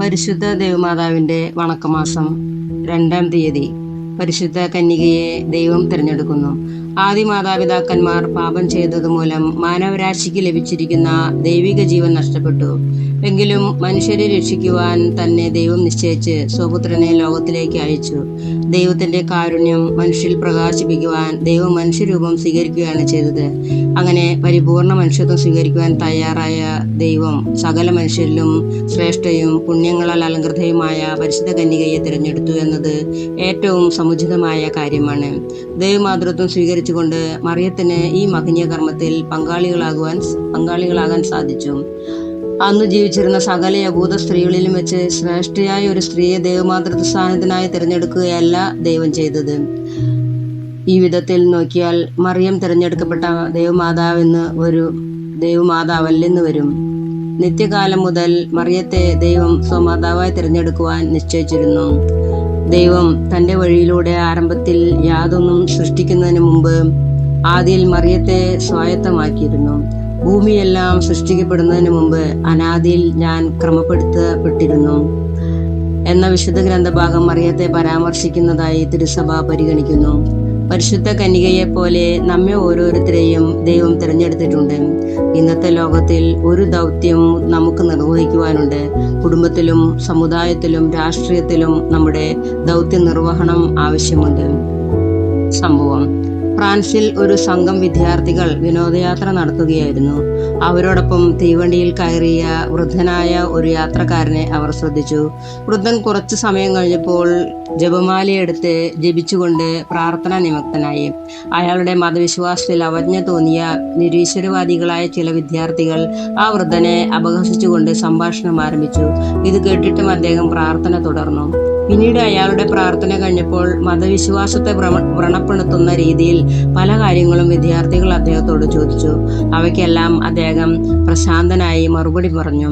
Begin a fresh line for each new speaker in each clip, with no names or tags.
പരിശുദ്ധ ദേവമാതാവിന്റെ വണക്കമാസം രണ്ടാം തീയതി പരിശുദ്ധ കന്യകയെ ദൈവം തിരഞ്ഞെടുക്കുന്നു. ആദി മാതാപിതാക്കന്മാർ പാപം ചെയ്തതുമൂലം മാനവരാശിക്ക് ലഭിച്ചിരിക്കുന്ന ദൈവിക ജീവൻ നഷ്ടപ്പെട്ടു. എങ്കിലും മനുഷ്യരെ രക്ഷിക്കുവാൻ തന്നെ ദൈവം നിശ്ചയിച്ച് സ്വപുത്രനെ ലോകത്തിലേക്ക് അയച്ചു. ദൈവത്തിന്റെ കാരുണ്യം മനുഷ്യരിൽ പ്രകാശിപ്പിക്കുവാൻ ദൈവം മനുഷ്യരൂപം സ്വീകരിക്കുകയാണ് ചെയ്തത്. അങ്ങനെ പരിപൂർണ മനുഷ്യത്വം സ്വീകരിക്കുവാൻ തയ്യാറായ ദൈവം സകല മനുഷ്യരിലും ശ്രേഷ്ഠയും പുണ്യങ്ങളാൽ അലങ്കൃതയുമായ പരിശുദ്ധ കന്യകയെ തിരഞ്ഞെടുത്തു എന്നത് ഏറ്റവും സമുചിതമായ കാര്യമാണ്. ദൈവമാതൃത്വം സ്വീകരിച്ചുകൊണ്ട് മറിയത്തിന് ഈ മഹനീയ കർമ്മത്തിൽ പങ്കാളികളാകുവാൻ പങ്കാളികളാകാൻ സാധിച്ചു. അന്ന് ജീവിച്ചിരുന്ന സകല യഹൂദ സ്ത്രീകളിലും വെച്ച് ശ്രേഷ്ഠയായ ഒരു സ്ത്രീയെ ദൈവമാതൃത്വ സ്ഥാനത്തിനായി തിരഞ്ഞെടുക്കുകയല്ല ദൈവം ചെയ്തത്. ഈ വിധത്തിൽ നോക്കിയാൽ മറിയം തിരഞ്ഞെടുക്കപ്പെട്ട ദൈവമാതാവെന്ന് ഒരു ദൈവമാതാവല്ലെന്ന് വരും. നിത്യകാലം മുതൽ മറിയത്തെ ദൈവം സ്വമാതാവായി തിരഞ്ഞെടുക്കുവാൻ നിശ്ചയിച്ചിരുന്നു. ദൈവം തന്റെ വഴിയിലൂടെ ആരംഭത്തിൽ യാതൊന്നും സൃഷ്ടിക്കുന്നതിന് മുമ്പ് ആദ്യയിൽ മറിയത്തെ സ്വായത്തമാക്കിയിരുന്നു. ഭൂമിയെല്ലാം സൃഷ്ടിക്കപ്പെടുന്നതിന് മുമ്പ് അനാദിയിൽ ഞാൻ ക്രമപ്പെടുത്തപ്പെട്ടിരുന്നു. എന്ന വിശുദ്ധ ഗ്രന്ഥഭാഗം മറിയത്തെ പരാമർശിക്കുന്നതായി തിരുസഭ പരിഗണിക്കുന്നു. പരിശുദ്ധ കന്യകയെ പോലെ നമ്മെ ഓരോരുത്തരെയും ദൈവം തിരഞ്ഞെടുത്തിട്ടുണ്ട്. ഇന്നത്തെ ലോകത്തിൽ ഒരു ദൗത്യം നമുക്ക് നിർവഹിക്കുവാനുണ്ട്. കുടുംബത്തിലും സമുദായത്തിലും രാഷ്ട്രീയത്തിലും നമ്മുടെ ദൗത്യ നിർവഹണം ആവശ്യമുണ്ട്. സംഭവം ഫ്രാൻസിൽ ഒരു സംഘം വിദ്യാർത്ഥികൾ വിനോദയാത്ര നടത്തുകയായിരുന്നു. അവരോടൊപ്പം തീവണ്ടിയിൽ കയറിയ വൃദ്ധനായ ഒരു യാത്രക്കാരനെ അവർ ശ്രദ്ധിച്ചു. വൃദ്ധൻ കുറച്ചു സമയം കഴിഞ്ഞപ്പോൾ ജപമാലയെടുത്ത് ജപിച്ചുകൊണ്ട് പ്രാർത്ഥന നിമഗ്നനായി. അയാളുടെ മതവിശ്വാസത്തിൽ അവജ്ഞ തോന്നിയ നിരീശ്വരവാദികളായ ചില വിദ്യാർത്ഥികൾ ആ വൃദ്ധനെ അപഹസിച്ചുകൊണ്ട് സംഭാഷണം ആരംഭിച്ചു. ഇത് കേട്ടിട്ടും അദ്ദേഹം പ്രാർത്ഥന തുടർന്നു. പിന്നീട് അയാളുടെ പ്രാർത്ഥന കഴിഞ്ഞപ്പോൾ മതവിശ്വാസത്തെ വ്രണ വ്രണപ്പെടുത്തുന്ന രീതിയിൽ പല കാര്യങ്ങളും വിദ്യാർത്ഥികൾ അദ്ദേഹത്തോട് ചോദിച്ചു. അവയ്ക്കെല്ലാം അദ്ദേഹം പ്രശാന്തനായി മറുപടി പറഞ്ഞു.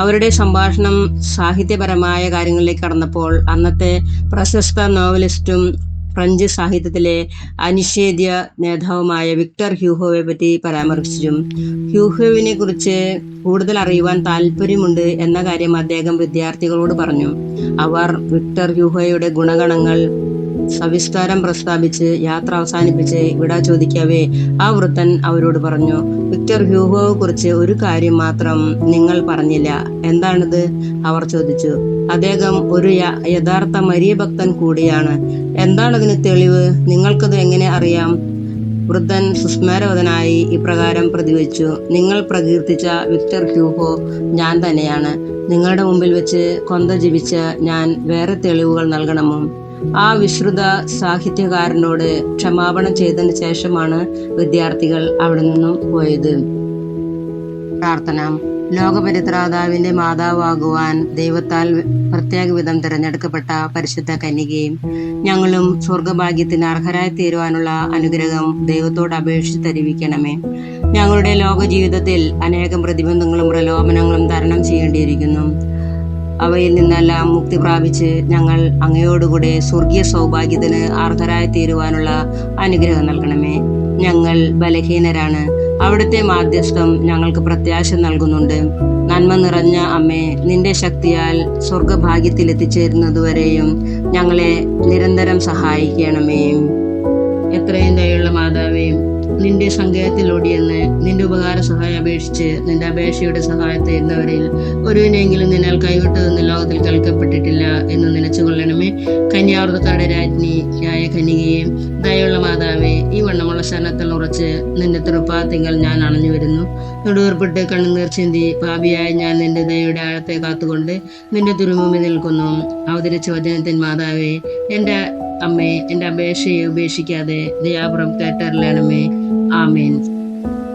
അവരുടെ സംഭാഷണം സാഹിത്യപരമായ കാര്യങ്ങളിലേക്ക് കടന്നപ്പോൾ അന്നത്തെ പ്രശസ്ത നോവലിസ്റ്റും ഫ്രഞ്ച് സാഹിത്യത്തിലെ അനിഷേധ്യ നേതാവുമായ വിക്ടർ ഹ്യൂഹോയെ പറ്റി പരാമർശിച്ചു. ഹ്യൂഹോവിനെ കുറിച്ച് കൂടുതൽ അറിയുവാൻ താല്പര്യമുണ്ട് എന്ന കാര്യം അദ്ദേഹം വിദ്യാർത്ഥികളോട് പറഞ്ഞു. അവർ വിക്ടർ ഹ്യൂഹോയുടെ ഗുണഗണങ്ങൾ സവിസ്താരം പ്രസ്താവിച്ച് യാത്ര അവസാനിപ്പിച്ച് വിട ചോദിക്കവേ ആ വൃത്തൻ അവരോട് പറഞ്ഞു വിക്ടർ ഹ്യൂഗോയെ കുറിച്ച് ഒരു കാര്യം മാത്രം നിങ്ങൾ പറഞ്ഞില്ല. എന്താണിത്? അവർ ചോദിച്ചു. അദ്ദേഹം ഒരു യഥാർത്ഥ മരിയ ഭക്തൻ കൂടിയാണ്. എന്താണതിന് തെളിവ്? നിങ്ങൾക്കത് എങ്ങനെ അറിയാം? വൃദ്ധൻ സുസ്മരവതനായി ഇപ്രകാരം പ്രതിവച്ചു. നിങ്ങൾ പ്രകീർത്തിച്ച വിക്ടർ ക്യൂഹോ ഞാൻ തന്നെയാണ്. നിങ്ങളുടെ മുമ്പിൽ വെച്ച് കൊന്ത ജീവിച്ച ഞാൻ വേറെ തെളിവുകൾ നൽകണമോ? ആ വിശ്രുത സാഹിത്യകാരനോട് ക്ഷമാപണം ചെയ്തതിന് ശേഷമാണ് വിദ്യാർത്ഥികൾ അവിടെ നിന്നും പോയത്. പ്രാർത്ഥന. ലോകപരിത്രാതാവിന്റെ മാതാവാകുവാൻ ദൈവത്താൽ പ്രത്യേക വിധം തിരഞ്ഞെടുക്കപ്പെട്ട പരിശുദ്ധ കന്യകയും ഞങ്ങളും സ്വർഗഭാഗ്യത്തിന് അർഹരായി തീരുവാനുള്ള അനുഗ്രഹം ദൈവത്തോട് അപേക്ഷിച്ച് തരിവിക്കണമേ. ഞങ്ങളുടെ ലോക ജീവിതത്തിൽ അനേകം പ്രതിബന്ധങ്ങളും പ്രലോഭനങ്ങളും തരണം ചെയ്യേണ്ടിയിരിക്കുന്നു. അവയിൽ നിന്നെല്ലാം മുക്തി പ്രാപിച്ച് ഞങ്ങൾ അങ്ങയോടുകൂടെ സ്വർഗീയ സൗഭാഗ്യത്തിന് അർഹരായി തീരുവാനുള്ള അനുഗ്രഹം നൽകണമേ. ഞങ്ങൾ ബലഹീനരാണ്. അവിടുത്തെ മാധ്യസ്ഥം ഞങ്ങൾക്ക് പ്രത്യാശ നൽകുന്നുണ്ട്. നന്മ നിറഞ്ഞ അമ്മേ നിന്റെ ശക്തിയാൽ സ്വർഗഭാഗ്യത്തിൽ എത്തിച്ചേരുന്നതുവരെയും ഞങ്ങളെ നിരന്തരം സഹായിക്കണമേ. എത്രയും ദയുള്ള മാതാവേ നിന്റെ സങ്കേതത്തിലൂടിയെന്ന് നിന്റെ ഉപകാര സഹായം അപേക്ഷിച്ച് നിന്റെ അപേക്ഷയുടെ സഹായം തരുന്നവരിൽ ഒരുവിനെങ്കിലും നിന്നാൽ കൈവിട്ടതെന്ന് ലോകത്തിൽ കേൾക്കപ്പെട്ടിട്ടില്ല എന്ന് നനച്ചുകൊള്ളണമേ. കന്യാവൃതക്കാരുടെ രാജ്ഞിയായ കന്യകയെ ദയുള്ള മാതാവേ ഈ വണ്ണമുള്ള ശരണത്തിൽ ഉറച്ച് നിന്റെ തൃപ്പാത്തിങ്കൽ ഞാൻ അണഞ്ഞു വരുന്നു. തൊടുവേർപ്പെട്ട് കണ്ണുനീർ ചിന്തി പാപിയായ ഞാൻ നിന്റെ ദയയുടെ ആഴത്തെ കാത്തുകൊണ്ട് നിന്റെ തിരുമുമ്പിൽ നിൽക്കുന്നു. അവതരിച്ച വചനത്തിൻ മാതാവേ എന്റെ അമ്മേ എന്റെ അപേക്ഷയെ ഉപേക്ഷിക്കാതെ ദയാപുറം കേട്ടറിയണമേ ആമേൻ.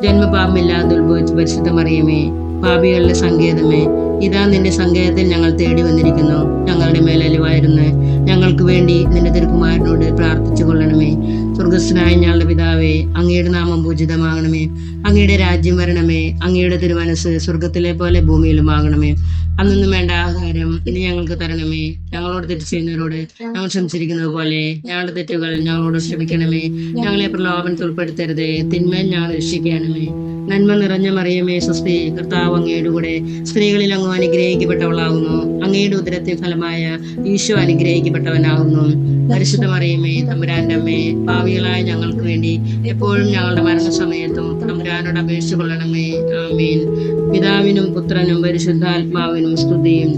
ജന്മപാപമില്ലാതെ ഉത്ഭവിച്ച് പരിശുദ്ധമറിയമേ പാപികളുടെ സങ്കേതമേ ഇതാ നിന്റെ സങ്കേതത്തിൽ ഞങ്ങൾ തേടി വന്നിരിക്കുന്നു. ഞങ്ങളുടെ മേലലിവായിരുന്നു ഞങ്ങൾക്ക് വേണ്ടി നിന്റെ തിരുക്കുമാരനോട് പ്രാർത്ഥിച്ചു കൊള്ളണമേ. സ്വർഗസ്വനായ ഞങ്ങളുടെ പിതാവേ അങ്ങയുടെ നാമം പൂജിതമാകണമേ. അങ്ങയുടെ രാജ്യം വരണമേ. അങ്ങയുടെ തിരുമനസ് സ്വർഗത്തിലെ പോലെ ഭൂമിയിലും ആകണമേ. അന്നൊന്നും വേണ്ട ആഹാരം ഇനി ഞങ്ങൾക്ക് തരണമേ. ഞങ്ങളോട് തെറ്റ് ചെയ്യുന്നവരോട് ഞങ്ങൾ ക്ഷമിച്ചിരിക്കുന്നത് പോലെ ഞങ്ങളുടെ തെറ്റുകൾ ഞങ്ങളോട് ക്ഷമിക്കണമേ. ഞങ്ങളെ പ്രലോഭനത്തിൽ ഉൾപ്പെടുത്തരുതേ. തിന്മയിൽ ഞങ്ങൾ രക്ഷിക്കണമേ. നന്മ നിറഞ്ഞ മറിയമേ സ്വസ്തി കർത്താവ് അങ്ങയുടെ കൂടെ സ്ത്രീകളിൽ അങ്ങ് അനുഗ്രഹിക്കപ്പെട്ടവളാകുന്നു. അങ്ങയുടെ ഉദരത്തിൻ ഫലമായ ഈശോ അനുഗ്രഹിക്കപ്പെട്ടവനാകുന്നു. പരിശുദ്ധ മറിയമേ തമ്പുരാന്റെ അമ്മേ ഭാവികളായ ഞങ്ങൾക്ക് വേണ്ടി എപ്പോഴും ഞങ്ങളുടെ മരണസമയത്തും തമ്പുരാനോട് അപേക്ഷിച്ചു കൊള്ളണമേ. ആമീൻ. പിതാവിനും പുത്രനും പരിശുദ്ധാത്മാവിനും സ്തുതിയും.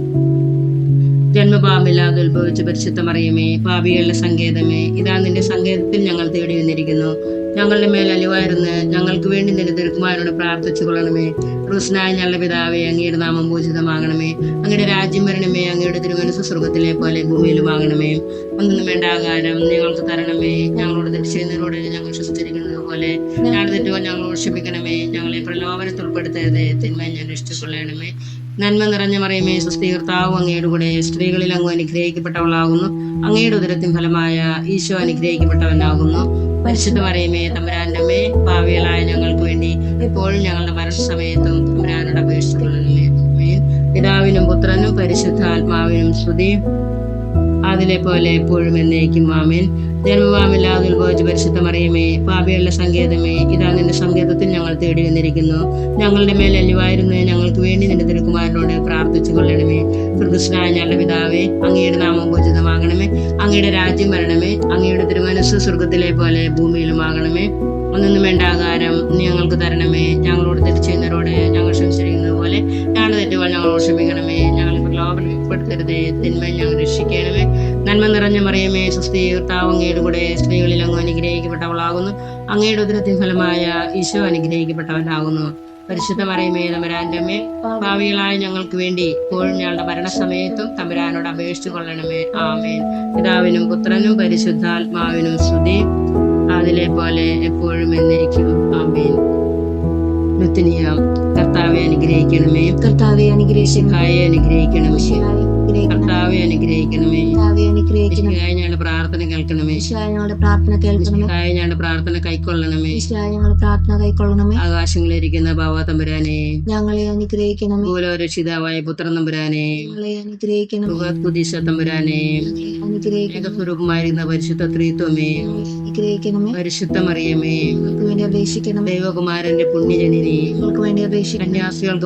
ജന്മപാപമില്ലാതെ ഉത്ഭവിച്ച പരിശുദ്ധ മറിയമേ പാപികളുടെ സങ്കേതമേ ഇതാ നിന്റെ സങ്കേതത്തിൽ ഞങ്ങൾ തേടി വന്നിരിക്കുന്നു. ഞങ്ങളുടെ മേൽ അലിവായിരുന്ന് ഞങ്ങൾക്ക് വേണ്ടി നിന്റെ തിരുക്കുമാരോട് പ്രാർത്ഥിച്ചു കൊള്ളണമേ. ക്രൂസ്നായ ഞങ്ങളുടെ പിതാവെ അങ്ങയുടെ നാമം പൂജിതമാകണമേ. അങ്ങയുടെ രാജ്യം വരണമേ. അങ്ങയുടെ തിരുമനസ് സ്വർഗത്തിലെ പോലെ ഭൂമിയിലുമാകണമേ ഒന്നും വേണ്ട ആകാരം ഞങ്ങൾക്ക് തരണമേ. ഞങ്ങളോട് തെറ്റിച്ചവരോട് ഞങ്ങൾ വിശ്വസിച്ചിരിക്കുന്നത് പോലെ ഞാൻ തെറ്റുകൾ ഞങ്ങളോട് ഞങ്ങളെ പ്രലോഭനത്തിൽ ഉൾപ്പെടുത്തരുത്. തിന്മ ഞാൻ ഇഷ്ടക്കൊള്ളണമേ നന്മ നിറഞ്ഞ മറിയമേ സുസ്ഥീകർത്താവ് അങ്ങയുടെ കൂടെ സ്ത്രീകളിൽ അങ്ങ് അനുഗ്രഹിക്കപ്പെട്ടവളാകുന്നു. അങ്ങയുടെ ഉദരത്തിൻ ഫലമായ ഈശോ അനുഗ്രഹിക്കപ്പെട്ടവനാകുന്നു. പരിശുദ്ധ പറയുമേ തമ്പുരാന്റെ അമ്മേ ഭാവികളായ ഞങ്ങൾക്ക് വേണ്ടി ഇപ്പോഴും ഞങ്ങളുടെ മരണസമയത്തും തമ്പുരാനോട് അപേക്ഷിച്ചുകൊള്ളണമേ ആമേൻ. പിതാവിനും പുത്രനും പരിശുദ്ധ ആത്മാവിനും ശ്രുതി അതിലെ പോലെ എപ്പോഴും എന്നേക്കും. ആമേൻ. ജന്മവാമില്ലാതെ ഉത്ഭവിച്ച പരിശുദ്ധ മറിയമേ പാപിയുള്ള സങ്കേതമേ ഇതാ നിന്റെ സങ്കേതത്തിൽ ഞങ്ങൾ തേടി വന്നിരിക്കുന്നു. ഞങ്ങളുടെ മേൽ അല്ലുവായിരുന്നു ഞങ്ങൾക്ക് വേണ്ടി നിന്റെ തിരുക്കുമാരനോട് പ്രാർത്ഥിച്ചു കൊള്ളണമേ. കൃഷ്ണനായ ഞങ്ങളുടെ പിതാവേ അങ്ങയുടെ നാമം പൂജിതമാകണമേ അങ്ങയുടെ രാജ്യം വരണമേ. അങ്ങയുടെ തിരുമനസ് സ്വർഗത്തിലെ പോലെ ഭൂമിയിലുമാകണമേ ഒന്നും വേണ്ട ആകാരം ഞങ്ങൾക്ക് തരണമേ. ഞങ്ങളോട് തിരിച്ചുന്നവരോട് ഞങ്ങൾ ക്ഷമിച്ചിരിക്കുന്നത് പോലെ ഞങ്ങളുടെ തെറ്റുകൾ ഞങ്ങളോട് ക്ഷമിക്കണമേ. ഞങ്ങൾ പ്രലോഭനപ്പെടുത്തരുതേ. തിന്മ ഞങ്ങൾ രക്ഷിക്കണമേ. നന്മ നിറഞ്ഞ മറിയമേ സുസ്ഥി കർത്താവ് അങ്ങയുടെ കൂടെ സ്ത്രീകളിൽ അങ്ങ് അനുഗ്രഹിക്കപ്പെട്ടവളാകുന്നു. അങ്ങയുടെ ഉദരത്തിൻ ഫലമായ ഈശോ അനുഗ്രഹിക്കപ്പെട്ടവനാകുന്നു. പരിശുദ്ധ മറിയമേ തമ്പുരാന്റെ അമ്മേ ഭാവികളായ ഞങ്ങൾക്ക് വേണ്ടി ഇപ്പോഴും ഞങ്ങളുടെ മരണസമയത്തും തമ്പുരാനോട് അപേക്ഷിച്ചു കൊള്ളണമേ. ആമേൻ. പിതാവിനും പുത്രനും പരിശുദ്ധാത്മാവിനും സ്തുതി. അതിലെ പോലെ എപ്പോഴും എന്നേക്കും. ആമേൻ. ലുത്തിനിയ കർത്താവെ അനുഗ്രഹിക്കണമേ.
കർത്താവെ അനുഗ്രഹിക്കണം
കായെ അനുഗ്രഹിക്കണമേ. ഇരിക്കുന്ന അനുഗ്രഹിക്കണമേ. ഞങ്ങളുടെ പ്രാർത്ഥന കേൾക്കണമേ.
ഞങ്ങളുടെ പ്രാർത്ഥന കേൾക്കണമേ.
ഞങ്ങളുടെ പ്രാർത്ഥന കൈക്കൊള്ളണമേ.
ഞങ്ങളുടെ പ്രാർത്ഥന കൈക്കൊള്ളണമേ.
തമ്പുരാനെ.
ഞങ്ങളെ അനുഗ്രഹിക്കണമേ.
മൂലരക്ഷിതാവായ പുത്രൻ തമ്പുരാനെ.
ഞങ്ങളെ അനുഗ്രഹിക്കണം
ബൃഹത്കുദീശ തമ്പുരാനെ. ഏകസ്വരൂപമായിരുന്ന പരിശുദ്ധ ത്രീത്വമേ.
അനുഗ്രഹിക്കണമേ.
പരിശുദ്ധ മറിയമേ
വേണ്ടി അപേക്ഷിക്കണമേ.
ദൈവകുമാരന്റെ പുണ്യജനിനെ.
വേണ്ടി അപേക്ഷിക്കണം
കന്യാസികൾക്ക്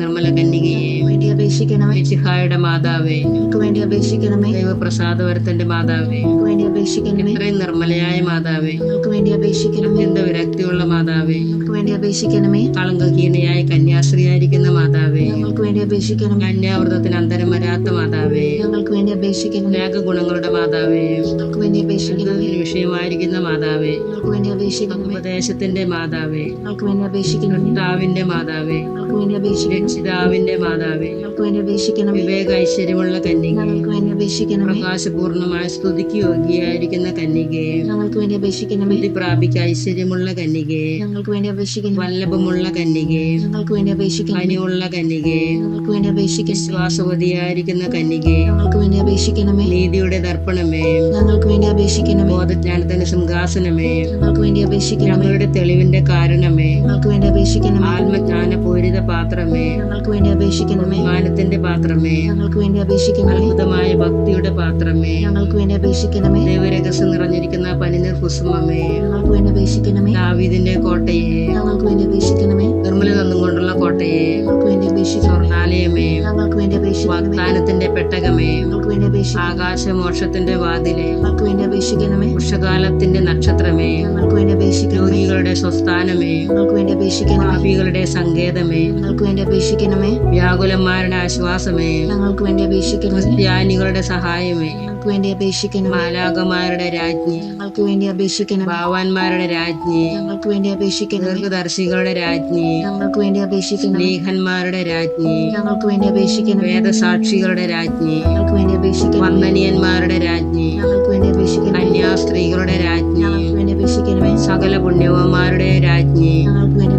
നിർമ്മല കന്യകയെ.
അപേക്ഷിക്കണമേ.
ശിഹായുടെ മാതാവേ
ഞങ്ങൾക്ക് വേണ്ടി അപേക്ഷിക്കണമേ.
ദൈവപ്രസാദവരത്തിന്റെ മാതാവേ
ഞങ്ങൾക്ക് വേണ്ടി അപേക്ഷിക്കണമേ.
ഇത്രയും നിർമ്മലയായ മാതാവേ
ഞങ്ങൾക്ക് വേണ്ടി അപേക്ഷിക്കണമേ.
എന്ത വിരക്തിയുള്ള മാതാവേ
ഞങ്ങൾക്ക് വേണ്ടി അപേക്ഷിക്കണമേ.
കളങ്കഹീനയായ കന്യാശ്രീയായിരിക്കുന്ന മാതാവേ
ഞങ്ങൾക്ക് വേണ്ടി അപേക്ഷിക്കണം
കന്യാവൃതത്തിന് അന്തരം വരാത്ത മാതാവേ
ഞങ്ങൾക്ക് വേണ്ടി അപേക്ഷിക്കണമേ.
ത്യാഗഗുണങ്ങളുടെ മാതാവേ
ഞങ്ങൾക്ക് വേണ്ടി അപേക്ഷിക്കണമേ.
വിഷയമായിരിക്കുന്ന മാതാവേ
ഞങ്ങൾക്ക് വേണ്ടി അപേക്ഷിക്കണം
ഉപദേശത്തിന്റെ മാതാവേ
ഞങ്ങൾക്ക് വേണ്ടി അപേക്ഷിക്കണം
പിതാവിന്റെ മാതാവേ
ഞങ്ങൾക്ക് വേണ്ടി അപേക്ഷിക്കണം
രക്ഷിതാവിന്റെ മാതാവേ
ഞങ്ങൾക്ക് വേണ്ടി അപേക്ഷിക്കണം
വിവേക ഐശ്വര്യമുള്ള കന്യകെ
ഞങ്ങൾക്ക് വേണ്ടി അപേക്ഷിക്കണം
പ്രകാശപൂർണമായ സ്തുതിക്ക് യോഗ്യയായിരിക്കുന്ന കന്യകയെ
ഞങ്ങൾക്ക് വേണ്ടി അപേക്ഷിക്കണം
വിധി പ്രാപിക്ക ഐശ്വര്യമുള്ള കന്യകയെ
ഞങ്ങൾക്ക് വേണ്ടി അപേക്ഷിക്കണം
വല്ലഭമുള്ള കന്യകയെ
ഞങ്ങൾക്ക് വേണ്ടി അപേക്ഷിക്കണം
കനിയുള്ള കന്യകയെ
ഞങ്ങൾക്ക് വേണ്ടി അപേക്ഷിക്കണം
വിശ്വാസവതിയായിരിക്കുന്ന കന്യകയെ
ഞങ്ങൾക്ക് വേണ്ടി അപേക്ഷിക്കണമേ
നീതിയുടെ ദർപ്പണമേ
ഞങ്ങൾക്ക് വേണ്ടി അപേക്ഷിക്കണമേ
ബോധജ്ഞാനത്തിന്റെ സിംഹാസനമേ
ഞങ്ങൾക്ക് വേണ്ടി അപേക്ഷിക്കണം
ഞങ്ങളുടെ തെളിവിന്റെ കാരണമേ
ഞങ്ങൾക്ക് വേണ്ടി അപേക്ഷിക്കണം
ആത്മജ്ഞാന പൂരിത പാത്രമേ
ഞങ്ങൾക്ക് വേണ്ടി അപേക്ഷിക്കണമേ
മാനത്തിന്റെ പാത്രമേ
ഞങ്ങൾക്ക് വേണ്ടി അപേക്ഷിക്കണമേ
അത്ഭുതമായ ഭക്തിയുടെ പാത്രമേ
ഞങ്ങൾക്ക് വേണ്ടി അപേക്ഷിക്കണമേ
ദൈവരഹസ്യം നിറഞ്ഞിരിക്കുന്ന പനിനീർ കുസുമമേ
ഞങ്ങൾക്ക് വേണ്ടി അപേക്ഷിക്കണമേ
ദാവീദിന്റെ കോട്ടയെ
ഞങ്ങൾക്ക് വേണ്ടി അപേക്ഷിക്കണമേ
നിർമ്മല തന്നുകൊണ്ടുള്ള കോട്ടയെ
ഞങ്ങൾക്ക് വേണ്ടി അപേക്ഷിക്കണം
സ്വർണാലയമേ
ഞങ്ങൾക്ക് വേണ്ടി അപേക്ഷിക്കണമേ
വാഗ്ദാനത്തിന്റെ പെട്ടകമേ
ഞങ്ങൾക്ക് വേണ്ടി അപേക്ഷിക്കണം
ആകാശമോക്ഷത്തിന്റെ വാതിലെ
ഞങ്ങൾക്ക് വേണ്ടി അപേക്ഷിക്കണമേ
വർഷകാലത്തിന്റെ നക്ഷത്രമേ
ഞങ്ങൾക്ക് വേണ്ടി അപേക്ഷിക്കണമേ
രോഗികളുടെ സ്വസ്ഥാനമേ
ഞങ്ങൾക്ക് വേണ്ടി അപേക്ഷിക്കണമേ
പാപികളുടെ സങ്കേതമേ
ഞങ്ങൾക്ക് വേണ്ടി അപേക്ഷിക്കണമേ
വ്യാകുലന്മാരുടെ ആശ്വാസമേ
ഞങ്ങൾക്ക് വേണ്ടി അപേക്ഷിക്കണമേ
ക്രിസ്ത്യാനികളുടെ സഹായമേ
ഞങ്ങൾക്ക് വേണ്ടി അപേക്ഷിക്കണം
മാലാകമാരുടെ രാജ്ഞി
ഞങ്ങൾക്ക് വേണ്ടി അപേക്ഷിക്കണം
ഭാവാന്മാരുടെ രാജ്ഞി
ഞങ്ങൾക്ക് വേണ്ടി അപേക്ഷിക്കണം
ദീർഘദർശികളുടെ രാജ്ഞി
ഞങ്ങൾക്ക് വേണ്ടി അപേക്ഷിക്കണം
ലേഖന്മാരുടെ രാജ്ഞി
ഞങ്ങൾക്ക് വേണ്ടി അപേക്ഷിക്കണം
വേദസാക്ഷികളുടെ രാജ്ഞി
ഞങ്ങൾക്ക് വേണ്ടി അപേക്ഷിക്കണം
വന്ദനീയന്മാരുടെ രാജ്ഞി
ഞങ്ങൾക്ക് വേണ്ടി അപേക്ഷിക്കണം
കന്യാസ്ത്രീകളുടെ രാജ്ഞി
ഞങ്ങൾക്ക് വേണ്ടി അപേക്ഷിക്കണം
സകല പുണ്യവന്മാരുടെ രാജ്ഞി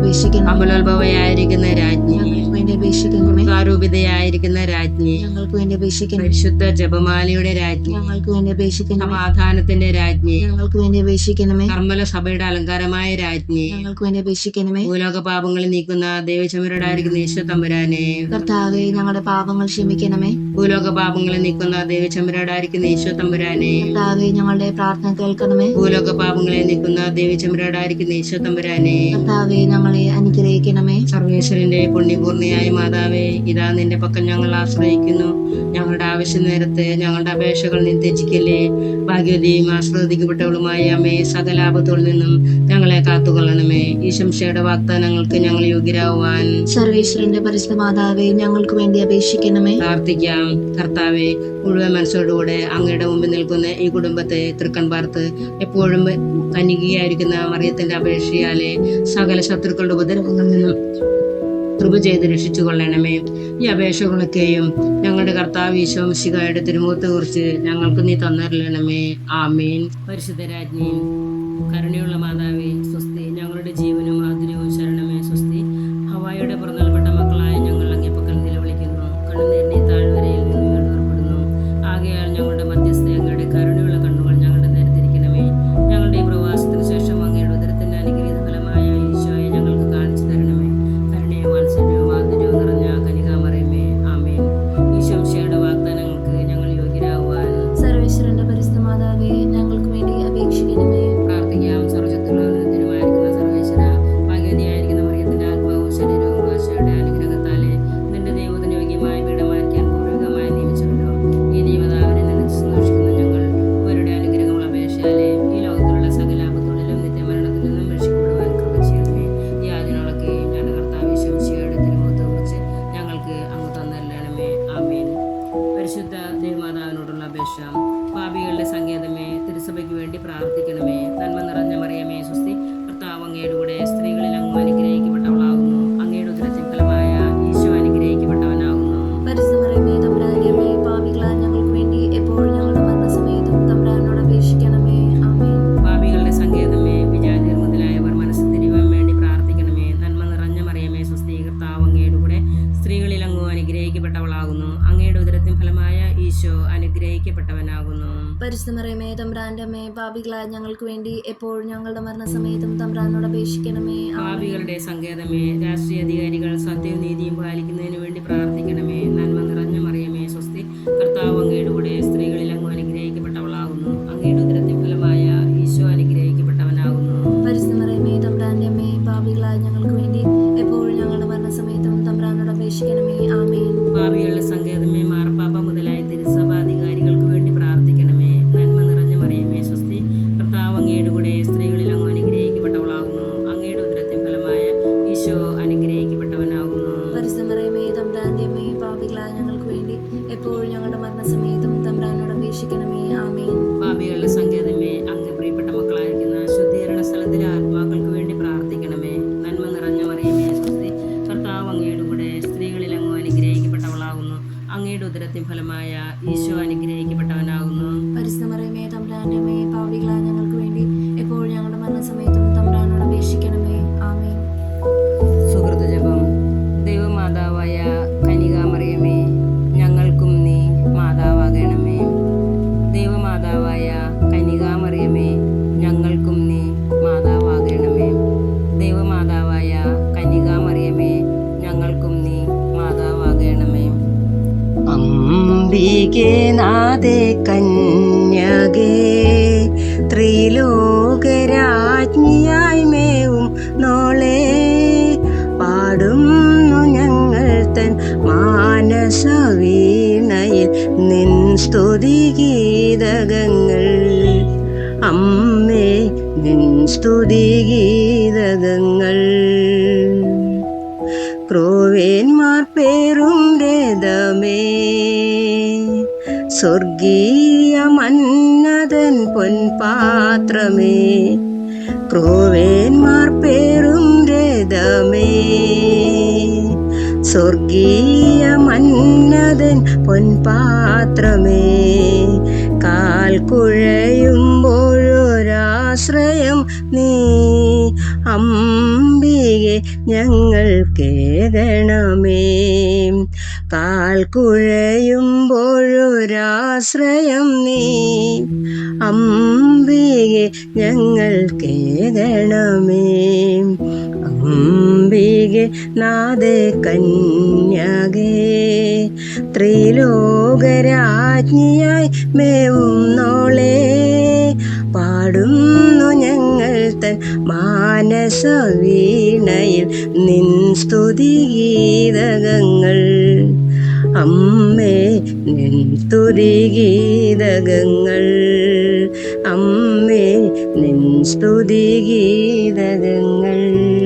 വേണ്ടി അപേക്ഷിക്കണം
അമലോത്ഭവയായിരിക്കുന്ന രാജ്ഞി. രൂപിതയായിരിക്കുന്ന രാജ്ഞി.
ഞങ്ങൾക്ക് വേണ്ടി
പരിശുദ്ധ ജപമാലയുടെ രാജ്ഞി.
ഞങ്ങൾക്ക് വേണ്ടി അപേക്ഷിക്കണം
സമാധാനത്തിന്റെ രാജ്ഞി.
ഞങ്ങൾക്ക് വേണ്ടി അപേക്ഷിക്കണമേ.
നർമ്മല സഭയുടെ അലങ്കാരമായ രാജ്ഞി.
ഞങ്ങൾക്ക് വേണ്ടി അപേക്ഷിക്കണമേ.
ഭൂലോക പാപങ്ങൾ നീക്കുന്ന ദൈവചമരോടായിരിക്കുന്ന ഈശോ തമ്പുരാനെ.
കർത്താവെ ഞങ്ങളുടെ പാപങ്ങൾ ക്ഷമിക്കണമേ.
ഭൂലോക പാപങ്ങൾ നീക്കുന്ന ദൈവചമരോടായിരിക്കുന്ന ഈശോ തമ്പുരാനെ.
കർത്താവെ ഞങ്ങളുടെ പ്രാർത്ഥന കേൾക്കണമേ.
ഭൂലോക പാപങ്ങളെ നീക്കുന്ന ദൈവചമരോടായിരിക്കുന്ന ഈശോ തമ്പുരാനെ.
കർത്താവെ ഞങ്ങളെ അനുഗ്രഹിക്കണമേ.
സർവേശ്വരന്റെ പുണ്യപൂർണയായ പരിശുദ്ധമായ മാതാവേ. ഇതാ നിന്റെ പക്കൽ ഞങ്ങൾ ആശ്രയിക്കുന്നു. ഞങ്ങളുടെ ആവശ്യം നേരത്തെ ഞങ്ങളുടെ അപേക്ഷകൾ നിർദ്ദേശിക്കല്ലേ ഭാഗ്യതയും ആശ്രദിക്കപ്പെട്ടവളുമായ അമ്മയെ സകലാപത്തുകളിൽ നിന്നും ഞങ്ങളെ കാത്തുകൊള്ളണമേ. ഈ ശംശയുടെ വാഗ്ദാനങ്ങൾക്ക് ഞങ്ങൾ യോഗ്യരാവാൻ
സർവേശ്വരന്റെ പരിസ്ഥ മാതാവേ ഞങ്ങൾക്ക് വേണ്ടി അപേക്ഷിക്കണമേ.
പ്രാർത്ഥിക്കാം. കർത്താവെ മുഴുവൻ മനസ്സോടുകൂടെ അങ്ങയുടെ മുമ്പിൽ നിൽക്കുന്ന ഈ കുടുംബത്തെ തൃക്കൺ പാർത്ത് എപ്പോഴും കന്യകയായിരിക്കുന്ന മറിയത്തിന്റെ അപേക്ഷയാലെ സകല ശത്രുക്കളുടെ ഉപദ്രവങ്ങളിൽ നിന്നും കൃപ ചെയ്ത് രക്ഷിച്ചു കൊള്ളണമേ ഈ അപേക്ഷകളൊക്കെയും ഞങ്ങളുടെ കർത്താവ് ഈശോമിശികായുടെ തിരുമുഖത്തെ കുറിച്ച് ഞങ്ങൾക്ക് നീ തന്നറിയണമേ ആമേൻ. പരിശുദ്ധരാജ്ഞി കരുണയുള്ള മാതാവി സ്വസ്തി ഞങ്ങളുടെ ജീവനും
പരിശുദ്ധമറിയമേ തമ്പ്രാന്റെ അമ്മേ ഞങ്ങൾക്ക് വേണ്ടി എപ്പോഴും ഞങ്ങളുടെ മരണസമയത്തും തമ്പ്രാനോട് അപേക്ഷിക്കണമേ.
ഭാവികളുടെ സങ്കേതമേ രാഷ്ട്രീയ അധികാരികൾ സത്യവും നീതിയും പാലിക്കുന്നതിന് വേണ്ടി പ്രാർത്ഥിക്കണമേ. നന്മ നിറഞ്ഞ മറിയമേ സ്വസ്തി കർത്താവ് അങ്ങയുടെ സ്ത്രീകളിൽ സ്തുതിഗീതകങ്ങൾ അമ്മേ നിൻ സ്തുതിഗീതകങ്ങൾ ക്രോവേന്മാർ പേരും രഥമേ. സ്വർഗീയ മന്നതൻ പൊൻപാത്രമേ. ക്രോവേന്മാർ പേരും രഥമേ. സ്വർഗീയ മന്നതൻ പൊൻപാത്രമേ. കാൽ കുഴയുമ്പോഴൊരാശ്രയം നീ. അമ്പിയെ ഞങ്ങൾ കേകണമേ കാൽ കുഴയുമ്പോഴൊരാശ്രയം നീ. അമ്പിയെ ഞങ്ങൾ കേകണമേ അമ്പ നാവികെ നാദേ കന്യകേ. ത്രിലോകരാജ്ഞിയായി മേവുന്നോളേ പാടുന്നു ഞങ്ങൾ തൻ മാനസവീണയിൽ നിൻ സ്തുതി ഗീതകങ്ങൾ. അമ്മേ നിൻ സ്തുതി ഗീതകങ്ങൾ. അമ്മേ നിൻ സ്തുതി ഗീതകങ്ങൾ.